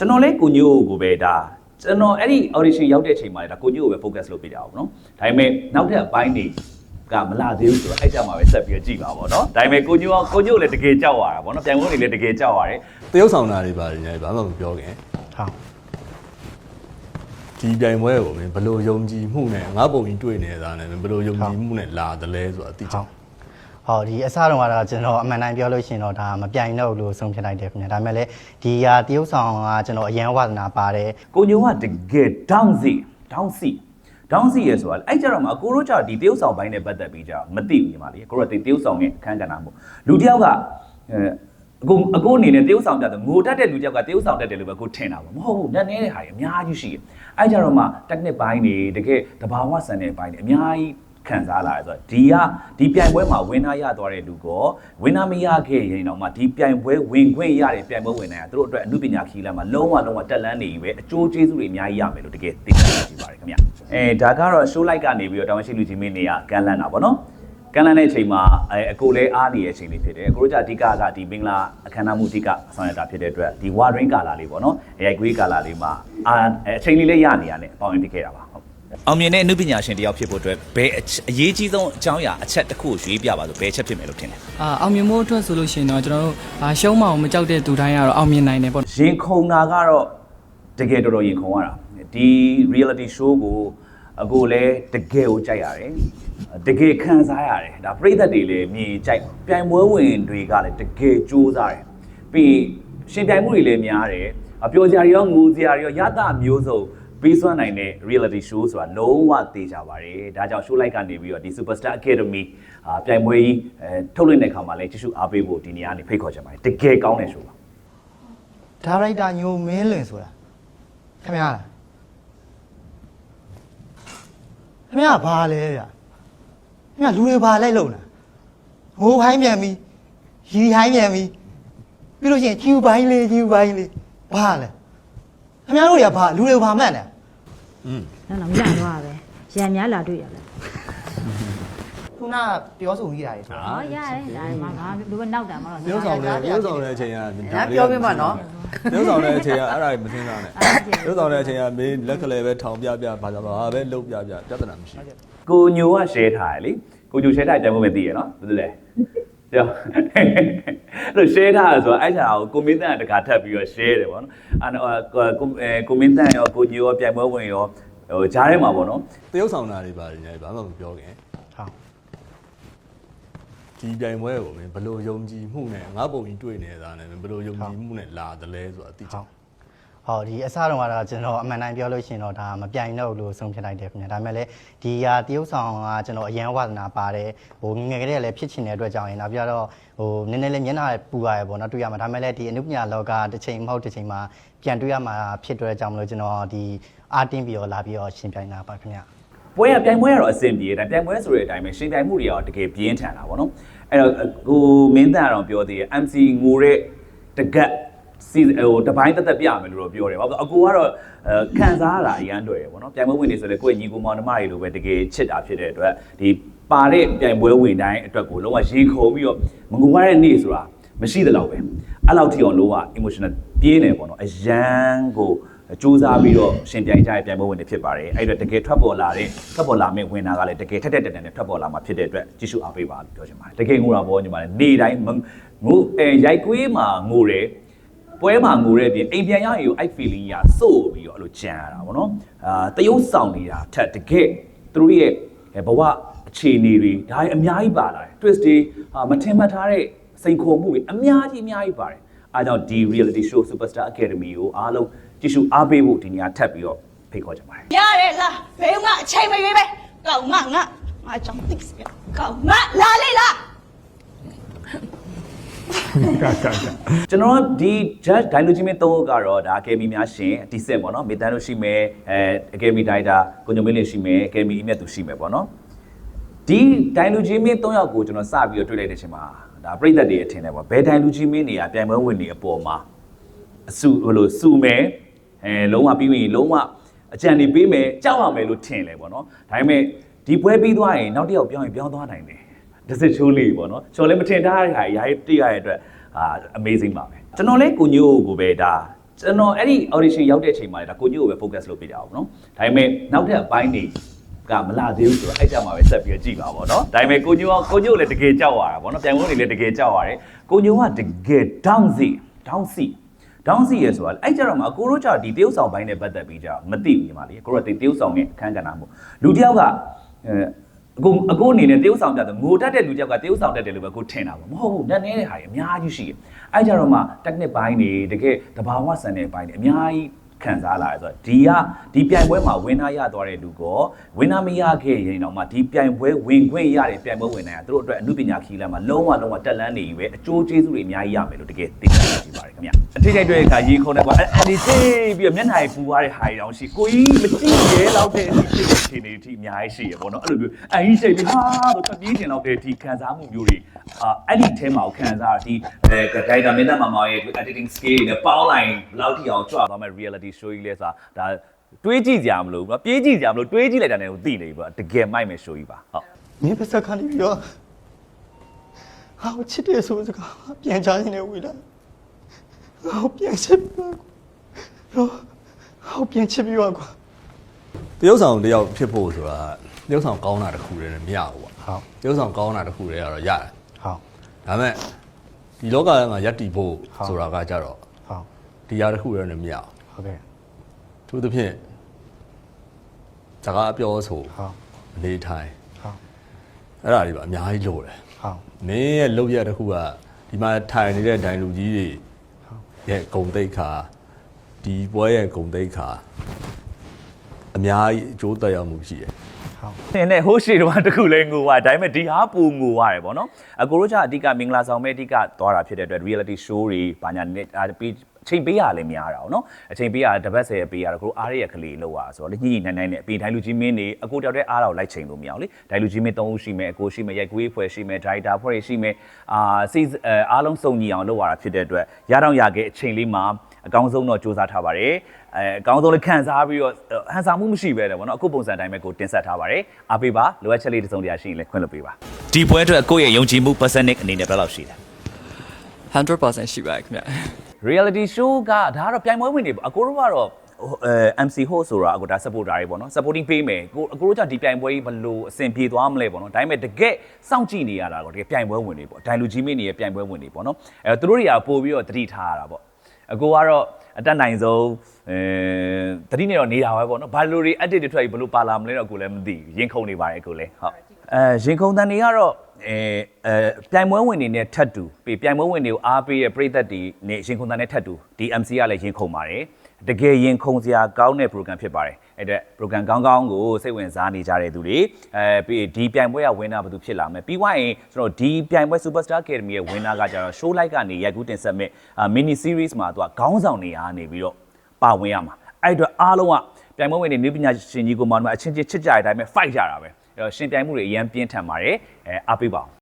ကျွန်တော်လည်းကိုညို့ကိုပဲဒါကျွန်တော်အဲ့ဒီ audition ရောက်တဲ့အချိန်မှာလည်းဒါကိုညို့ကိုပဲ focus လုပ်ပေးတာပေါ့နော်ဒါပေမဲ့နောက်ထပ်အပိုင်းတွေကမလာသေးဘူးဆိုတော့အဲ့ကြမှာပဲဆက်ပြီးတော့ကြည့်ပါပေါ့နော်ဒါပေမဲ့ကိုညို့ကကိုညို့လည်းတကယ်ကြောက်ရတာပေါ့နော်ပြိုင်ပွဲတွေလည်းတကယ်ကြောက်ရတယ်တရုပ်ဆောင်တာတွေပါတယ်ညာဘာမှမပြောခင်ဟုတ်ဒီပြိုင်ပွဲကိုမင်းဘယ်လိုယုံကြည်မှုနဲ့ငါပုံကြီးတွေ့နေတာနဲ့မင်းဘယ်လိုယုံကြည်မှုနဲ့လာတယ်လဲဆိုတာသိချဟုင်တ် ဟောဒီအစားတော့ကတော့ကျွန်တော်အမှန်တိုင်းပြောလို့ရှိရင်တော့ဒါမပြိုင်တော့ဘူးလို့ဆုံးဖြတ်လိုက်တယ်ခင်ဗျာဒါပေမဲ့လည်းဒီဟာတရုပ်ဆောင်ကကျွန်တော်အရန်ဝါသနာပါတယ်ကိုညိုကတကယ် down စီ down စီ down စီရယ်ဆိုတာအဲ့ကြတော့မှအကိုတို့ကြောင့်ဒီတရုပ်ဆောင်ပိုင်းနဲ့ပတ်သက်ပြီးကြမသိဘူးညီမလေးကိုတို့ကဒီတရုပ်ဆောင်ရဲ့အခန်းကဏ္ဍမို့လူတစ်ယောက်ကအဲအကိုအကိုအနေနဲ့တရုပ်ဆောင်ပြတယ်ငိုတတ်တဲ့လူတစ်ယောက်ကတရုပ်ဆောင်တတ်တယ်လို့ပဲကိုထင်တာပေါ့မဟုတ်ဘူးနည်းနည်းတဲ့ဟာတွေအများကြီးရှိတယ်အဲ့ကြတော့မှ technique ပိုင်းတွေတကယ်တဘာဝဆန်တဲ့ပိုင်းတွေအများကြီး ခံစားလာရဆိုတော့ဒီကဒီပြိုင်ပွဲမှာဝင်းသားရသွားတဲ့လူကောဝင်းသားမရခဲ့ရင်တော့မှဒီပြိုင်ပွဲဝင်ခွင့်ရတဲ့ပြိုင်ပွဲဝင်နိုင်တာသူတို့အတွက်အမှုပညာခီးလမ်းမှာလုံးဝလုံးဝတက်လန်းနေပြီပဲအကျိုးကျေးဇူးတွေအများကြီးရမယ်လို့တကယ်သိချင်တာရှိပါတယ်ခင်ဗျအဲဒါကတော့ show light ကနေပြီးတော့တောင်ရှိလူကြီးမင်းနေရကန်လန်းတာပေါ့နော်ကန်လန်းတဲ့အချိန်မှာအဲအကိုလည်းအားနေတဲ့အချိန်လေးဖြစ်တယ်အကိုတို့ကြအဓိကကဒီမင်္ဂလာအခမ်းအနားမှုအဓိကဆောင်ရွက်တာဖြစ်တဲ့အတွက်ဒီ watering ကာလာလေးပေါ့နော်အဲရိုက်ကွေးကာလာလေးမှာအာအချိန်လေးလေးရနေရတယ်ပေါင်ရင်ဖြစ်ခဲ့တာပါဟုတ် အောင်မြင်တဲ့အမှုပညာရှင်တယောက်ဖြစ်ဖို့အတွက်ဘယ်အရေးကြီးဆုံးအကြောင်းအရာအချက်တစ်ခုကိုရွေးပြပါဆိုဘယ်အချက်ဖြစ်မယ်လို့ထင်လဲအာအောင်မြင်ဖို့အတွက်ဆိုလို့ရှိရင်တော့ကျွန်တော်တို့အာရှုံးမအောင်မကြောက်တဲ့သူတိုင်းကတော့အောင်မြင်နိုင်တယ်ပေါ့ရင်ခုန်တာကတော့တကယ်တော်တော်ရင်ခုန်ရတာဒီ reality show ကိုအကိုလည်းတကယ်ကိုကြိုက်ရတယ်တကယ်ခံစားရတယ်ဒါပြိသက်တွေလည်းမြင်ကြိုက်ပြိုင်ပွဲဝင်တွေကလည်းတကယ်ကြိုးစားတယ်ပြီးရှင်ပြိုင်မှုတွေလည်းများတယ်အပျော်ကြတွေရောငိုကြတွေရောရတမျိုးစုံ ပြီးစွမ်းနိုင်တဲ့ reality show ဆိုတာလုံးဝသိကြပါတယ်ဒါကြောင့် show like ကနေပြီးတော့ဒီ Superstar Academy အာပြိုင်ပွဲကြီးအဲထုတ်လွှင့်တဲ့ခါမှာလည်းကြည့်ရှုအားပေးဖို့ဒီနေရာကနေဖိတ်ခေါ်ချင်ပါတယ်တကယ်ကောင်းတဲ့ show ပါဒါရိုက်တာညိုမင်းလွင်ဆိုတာခင်ဗျားလားခင်ဗျားဘာလဲဗျာခင်ဗျားလူတွေဘာလိုက်လုံလားငိုဟိုင်းပြန်ပြီရီဟိုင်းပြန်ပြီပြီးလို့ရှိရင်ကျူပိုင်းလေးကျူပိုင်းလေးဘာလဲခင်ဗျားတို့တွေကဘာလူတွေဘာမှတ်လဲ နော်နော်မရတော့ပဲရံများလာတွေ့ရလဲခုနပြောဆိုကြီးတာလေဟောရတယ်ဒါမှငါလူကနောက်တာမတော့တရုပ်ဆောင်တဲ့တရုပ်ဆောင်တဲ့အချိန်ကငါပြောပြမှာနော်တရုပ်ဆောင်တဲ့အချိန်ကအဲ့ဒါမစင်းစားနဲ့တရုပ်ဆောင်တဲ့အချိန်ကမင်းလက်ကလေးပဲထောင်ပြပြဘာသာဘာပဲလှုပ်ပြပြပြဿနာမရှိဘူး ကိုညိုက share ထားတယ်လေကိုညို share ထားတယ်တန်ဖို့ပဲသိရနော်ဘာလို့လဲ ကြောက်အဲ့လို share ထားရဆိုတော့အဲ့ဒါကိုကိုမင်းတန်ကတခါထပ်ပြီးတော့ share တယ်ပေါ့နော်အဲ့တော့ကိုအဲကိုမင်းတန်ရောကိုညိုရောပြိုင်ပွဲဝင်ရောဟိုဂျားထဲမှာပေါ့နော်တရုပ်ဆောင်တာတွေပါတယ်ညာဘာမှမပြောခင်ဟုတ်ဒီပြိုင်ပွဲကိုမင်းဘယ်လိုယုံကြည်မှုနဲ့ငါပုံကြီးတွေ့နေတာနဲ့မင်းဘယ်လိုယုံကြည်မှုနဲ့လာတယ်လဲဆိုတာသိချဟုင်တ် ဟောဒီအစားတော့ကတော့ကျွန်တော်အမှန်တိုင်းပြောလို့ရှိရင်တော့ဒါမပြိုင်တော့ဘူးလို့ဆုံးဖြတ်လိုက်တယ်ခင်ဗျာဒါပေမဲ့လည်းဒီဟာတရုပ်ဆောင်ကကျွန်တော်အရန်ဝါသနာပါတယ်ဟိုငယ်ငယ်ကလေးကလည်းဖြစ်ချင်တဲ့အတွက်ကြောင့်ရင်နောက်ပြတော့ဟိုနည်းနည်းလေးမျက်နှာပူရတယ်ပေါ့နော်တွေ့ရမှာဒါပေမဲ့လည်းဒီအနုပညာလောကတစ်ချိန်မဟုတ်တစ်ချိန်မှာပြန်တွေ့ရမှာဖြစ်တဲ့ကြောင့်မလို့ကျွန်တော်ဒီအာတင်းပြီးတော့လာပြီးတော့ရှင်ပြိုင်တာပါခင်ဗျာပွဲကပြိုင်ပွဲကတော့အဆင်ပြေတယ်ပြိုင်ပွဲဆိုတဲ့အတိုင်းပဲရှင်ပြိုင်မှုတွေကတော့တကယ်ပြင်းထန်တာပေါ့နော်အဲ့တော့ကိုမင်းတန်ကတော့ပြောသေးတယ် MC ငိုတဲ့တကက် စီဟိုတပိုင်းတက်တက်ပြမယ်လို့တော့ပြောတယ်ဘာလို့အကိုကတော့အဲခံစားရတာအရန်တွေ့ရပေါ့နော်ပြိုင်ပွဲဝင်နေဆိုလေကိုယ့်ညီကိုမောင်နှမတွေလိုပဲတကယ်ချစ်တာဖြစ်တဲ့အတွက်ဒီပါတဲ့ပြိုင်ပွဲဝင်တိုင်းအတွက်ကိုလုံးဝရေခုံပြီးတော့မငိုရတဲ့နေ့ဆိုတာမရှိသလောက်ပဲအဲ့လောက်ထိအောင်လုံးဝ emotional ပြင်းတယ်ပေါ့နော်အရန်ကိုစူးစမ်းပြီးတော့ရှင်ပြိုင်ကြရဲ့ပြိုင်ပွဲဝင်တွေဖြစ်ပါတယ်အဲ့တော့တကယ်ထွက်ပေါ်လာတဲ့ထွက်ပေါ်လာမယ့်ဝင်တာကလည်းတကယ်ထက်ထက်တက်တက်နဲ့ထွက်ပေါ်လာမှာဖြစ်တဲ့အတွက်ကြည့်ရှုအားပေးပါလို့ပြောချင်ပါတယ်တကယ်ငိုတာပေါ့ညီမလေးနေတိုင်းမငိုအဲရိုက်ကွေးမှာငိုတယ် ပွဲမှာငိုတဲ့အပြင်အိမ်ပြန်ရရင်အဲ့ feeling ကြီးကစိုးပြီးတော့အဲ့လိုကြံရတာပေါ့နော်အာတရုပ်ဆောင်နေတာထက်တကယ်သူတို့ရဲ့ဘဝအခြေအနေတွေဒါတွေအများကြီးပါလာတယ် twist တွေအာမထင်မှတ်ထားတဲ့စိန်ခေါ်မှုတွေအများကြီးအများကြီးပါတယ်အားကြောင့်ဒီ reality show superstar academy ကိုအားလုံးကြည့်ရှုအားပေးဖို့ဒီနေရာထပ်ပြီးတော့ဖိတ်ခေါ်ချင်ပါတယ်ရတယ်လားဘယ်ကအချိန်မရွေးပဲကောင်းငါငါငါကြောင့်သိစပြကောင်းငါလာလေလား ကျွန်တော်တို့ဒီ judge dialogue မင်းသုံးဦးကတော့ဒါ academy များရှင်အတိစက်ပေါ့နော်မေတန်းတို့ရှိမယ်အဲ academy director ကိုညိုမင်းလေးရှိမယ် academy အမြတ်သူရှိမယ်ပေါ့နော်ဒီ dialogue မင်းသုံးယောက်ကိုကျွန်တော်စပြီးတော့တွေ့လိုက်တဲ့အချိန်မှာဒါပြိသက်တွေအထင်တယ်ပေါ့ဘယ် dialogue မင်းတွေကပြိုင်ပွဲဝင်နေအပေါ်မှာအစုဟိုလိုစုမယ်အဲလုံးဝပြီးရင်လုံးဝအကြံနေပေးမယ်ကြောက်ရမယ်လို့ထင်တယ်ပေါ့နော်ဒါပေမဲ့ဒီပွဲပြီးသွားရင်နောက်တစ်ယောက်ပြောင်းရင်ပြောင်းသွားနိုင်တယ် တစ်စစ်ချိုးလေးပေါ့နော်ကျွန်တော်လည်းမထင်ထားတဲ့ဟာရာကြီးတိရတဲ့အတွက်အာ amazing ပါပဲကျွန်တော်လည်းကိုညို့ကိုပဲဒါကျွန်တော်အဲ့ဒီ audition ရောက်တဲ့အချိန်မှာလေဒါကိုညို့ကိုပဲ focus လုပ်ပြကြအောင်နော်ဒါပေမဲ့နောက်ထပ်အပိုင်းတွေကမလာသေးဘူးဆိုတော့အဲ့ကြမှာပဲဆက်ပြီးတော့ကြည့်ပါဗောနော်ဒါပေမဲ့ကိုညိုကကိုညိုလည်းတကယ်ကြောက်ရတာဗောနော်ပြန်ဝင်နေလည်းတကယ်ကြောက်ရတယ်ကိုညိုကတကယ် down စီ down စီ down စီရယ်ဆိုတာအဲ့ကြတော့မှအကိုတို့ကြောင့်ဒီတရုပ်ဆောင်ပိုင်းနဲ့ပတ်သက်ပြီးကြမသိဘူးညီမလေးကိုတို့ကတရုပ်ဆောင်ရဲ့အခန်းကဏ္ဍမို့လူတစ်ယောက်က အဲအကိုအကိုအနေနဲ့တရုပ်ဆောင်ပြတယ်ငိုတတ်တဲ့လူတစ်ယောက်ကတရုပ်ဆောင်တတ်တယ်လို့ပဲကိုထင်တာပေါ့မဟုတ်ဘူးနက်နေတဲ့ဟာတွေအများကြီးရှိတယ်အဲ့ကြတော့မှ technique ဘိုင်းတွေတကယ်တဘာဝဆန်တဲ့ဘိုင်းတွေအများကြီးခံစားလာရဆိုတော့ဒီကဒီပြိုင်ပွဲမှာဝင်းနာရသွားတဲ့လူကောဝင်းနာမရခဲ့ရင်တော့မှဒီပြိုင်ပွဲဝင်ခွင့်ရတဲ့ပြိုင်ပွဲဝင်နိုင်တာသူတို့အတွက်အမှုပညာခီးလမ်းမှာလုံးဝလုံးဝတက်လန်းနေပြီပဲအကျိုးကျေးဇူးတွေအများကြီးရမယ်လို့တကယ်သိချင်ကြည့်ပါတယ် ခင်ဗျအထိတ်တိုက်တွေခါရေခုံတယ်ကွာအဲ့ဒီသိပြီးတော့မျက်နှာပူသွားတဲ့ဟာတွေတောင်ရှိကိုကြီးမကြည့်ရဲလောက်တဲ့အထိဖြစ်နေတဲ့အထိအများကြီးရှိရပေါ့နော်အဲ့လိုမျိုးအရင်ရှိပြီးဟာဆိုထွက်ပြေးကျင်လောက်တဲ့ဒီခံစားမှုမျိုးတွေအာအဲ့ဒီထဲမှာခံစားဒီအဲဒိုင်တာမင်းသားမမောင်ရဲ့ editing skill တွေနဲ့ပေါင်းလိုက်လောက်ထိအောင်ကြွသွားမဲ့ reality show ကြီးလဲဆိုတာဒါတွေးကြည့်ကြမလို့ပြေးကြည့်ကြမလို့တွေးကြည့်လိုက်တာနဲ့ကိုသိနေပြီပေါ့တကယ်မိုက်မဲ့ show ကြီးပါဟုတ်မင်းပါစကနေပြီးတော့ဟာချစ်တယ်ဆိုစကားပြန်ချနေတယ်ဝီလာ ဟောပြန်ချစ်ပြီးတော့ဟောဟောပြန်ချစ်ပြီးတော့ကွာတရုပ်ဆောင်တယောက်ဖြစ်ဖို့ဆိုတာတရုပ်ဆောင်ကောင်းတာတစ်ခုတည်းနဲ့မရဘူးပေါ့ဟုတ်တရုပ်ဆောင်ကောင်းတာတစ်ခုတည်းကတော့ရတယ်ဟုတ်ဒါပေမဲ့ဒီလောကထဲမှာယက်တီဖို့ဟုတ်ဆိုတာကကြတော့ဟုတ်ဒီရားတစ်ခုတည်းနဲ့မရဘူးဟုတ်ကဲ့သူသဖြင့်စကားပြောဆိုဟုတ်အနေထိုင်ဟုတ်အဲ့ဒါတွေပါအများကြီးလိုတယ်ဟုတ်မင်းရဲ့လုပ်ရက်တစ်ခုကဒီမှာထိုင်နေတဲ့ဒိုင်လူကြီးတွေ ရဲ့ဂုံတိတ်ခါဒီပွဲရဲ့ဂုံတိတ်ခါအများကြီးအကျိုးသက်ရောက်မှုရှိတယ်နင်းနဲ့ဟိုးရှိတော့တခုလဲငိုပါဒါပေမဲ့ဒီဟာပူငိုရတယ်ဗောနော်အကိုတို့ကအဓိကမင်္ဂလာဆောင်ပဲအဓိကသွားတာဖြစ်တဲ့အတွက် reality show တွေဘာညာနဲ့အာပြီး အချိန်ပေးရလည်းများတာဗောနော်အချိန်ပေးရတပတ်ဆယ်ပေးရတော့ကိုတို့အားရရကလေးလောက်ရဆိုတော့ညှိညှိနှိုင်းနှိုင်းနဲ့အပြင်ဒိုင်လူကြီးမင်းနေအကိုတယောက်တည်းအားတော့လိုက်ချိန်လို့မရအောင်လေဒိုင်လူကြီးမင်း၃ဦးရှိမယ်အကိုရှိမယ်ရိုက်ကူးဖွဲ့ရှိမယ်ဒရိုက်တာဖွဲ့ရှိမယ်အာစီအားလုံးစုံညီအောင်လုပ်ရတာဖြစ်တဲ့အတွက်ရတော့ရခဲ့အချိန်လေးမှာအကောင်းဆုံးတော့စူးစမ်းထားပါတယ်အဲအကောင်းဆုံးလည်းခံစားပြီးတော့ဟန်ဆောင်မှုမရှိပဲတယ်ဗောနော်အခုပုံစံတိုင်းပဲကိုတင်ဆက်ထားပါတယ်အားပေးပါလိုအပ်ချက်လေးတစ်စုံတရာရှိရင်လည်းခွင့်လွှတ်ပေးပါဒီပွဲအတွက်ကိုယ့်ရဲ့ယုံကြည်မှု percentage အနေနဲ့ဘယ်လောက်ရှိလဲ100%ရှိပါတယ်ခင်ဗျ reality show ကဒါကတော့ပြိုင်ပွဲဝင်နေပေါ့အကိုတို့ကတော့အဲ MC host ဆိုတာအကိုဒါ supporter တွေပေါ့နော် supporting ပေးမယ်ကိုအကိုတို့ကြောင့်ဒီပြိုင်ပွဲကြီးဘယ်လိုအဆင်ပြေသွားမလဲပေါ့နော်ဒါပေမဲ့တကယ်စောင့်ကြည့်နေရတာတော့တကယ်ပြိုင်ပွဲဝင်နေပေါ့ဒိုင်လူကြီးမင်းနေရဲ့ပြိုင်ပွဲဝင်နေပေါ့နော်အဲတော့သူတို့တွေကပို့ပြီးတော့တတိထားရတာပေါ့အကိုကတော့အတက်နိုင်ဆုံးအဲတတိနေတော့နေတာပဲပေါ့နော်ဘာလို့တွေ edit တွေထွက်ပြီးဘယ်လိုပါလာမလဲတော့အကိုလည်းမသိဘူးရင်ခုန်နေပါတယ်အကိုလည်းဟုတ်အဲရင်ခုန်တန်တွေကတော့ အဲအဲပြိုင်ပွဲဝင်နေနဲ့ထတ်တူပြီးပြိုင်ပွဲဝင်တွေကိုအားပေးတဲ့ပြည်သက်တွေနဲ့ရင်ခုန်တန်နဲ့ထတ်တူဒီ MC ကလည်းရင်ခုန်ပါတယ်တကယ်ရင်ခုန်စရာကောင်းတဲ့ program ဖြစ်ပါတယ်အဲ့တဲ့ program ကောင်းကောင်းကိုစိတ်ဝင်စားနေကြတဲ့သူတွေအဲပြီးဒီပြိုင်ပွဲက winner ဘယ်သူဖြစ်လာမလဲပြီးွားရင်ကျွန်တော်ဒီပြိုင်ပွဲ Superstar Academy ရဲ့ winner ကကြတော့ show like ကနေရိုက်ကူးတင်ဆက်မဲ့ mini series မှာသူကခေါင်းဆောင်နေရနေပြီးတော့ပါဝင်ရမှာအဲ့အတွက်အားလုံးကပြိုင်ပွဲဝင်နေနည်းပညာရှင်ကြီးကိုမှအချင်းချင်းချစ်ကြတဲ့အတိုင်းပဲ fight ကြတာပဲ အဲ့တော့ရှင်ပြိုင်မှုတွေအရင်ပြင်းထန်ပါတယ်အဲအားပေးပါအောင်